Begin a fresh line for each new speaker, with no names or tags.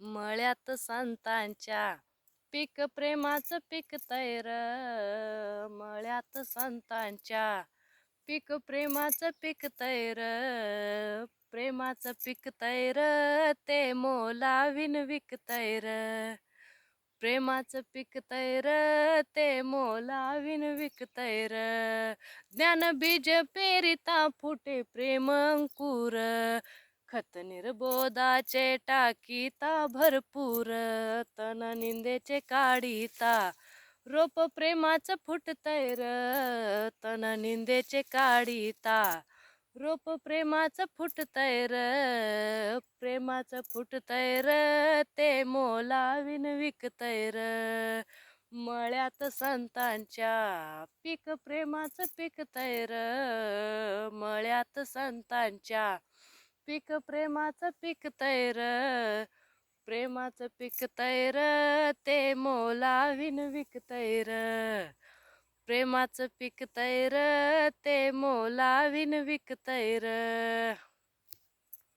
मळ्यात संतांच्या पीक प्रेमाचं पीक तैर मळ्यात संतांच्या पीक प्रेमाचं पीक तैर प्रेमाचं पीक तैर ते मोलाविन विक तैर प्रेमाचं पीक तैर ते मोलाविन विक तैर ज्ञान बीज पेरिता फुटे प्रेम अंकुर. खत निर्बोधाचे टाकीता भरपूर तन निंदेचे काढीता. रोप प्रेमाचं फुटतैर तन निंदेचे काढीता. रोप प्रेमाचं फुटतैर प्रेमाचं फुटतैर ते मोलाविन विकतैर मळ्यात संतांच्या पीक प्रेमाचं पीक तैर मळ्यात संतांच्या पीक प्रेमाचं पीक तैर प्रेमाचं पीक तैर ते मोलाविन विक तैर. प्रेमाचं पीक तैर ते मोलाविन विक तैर.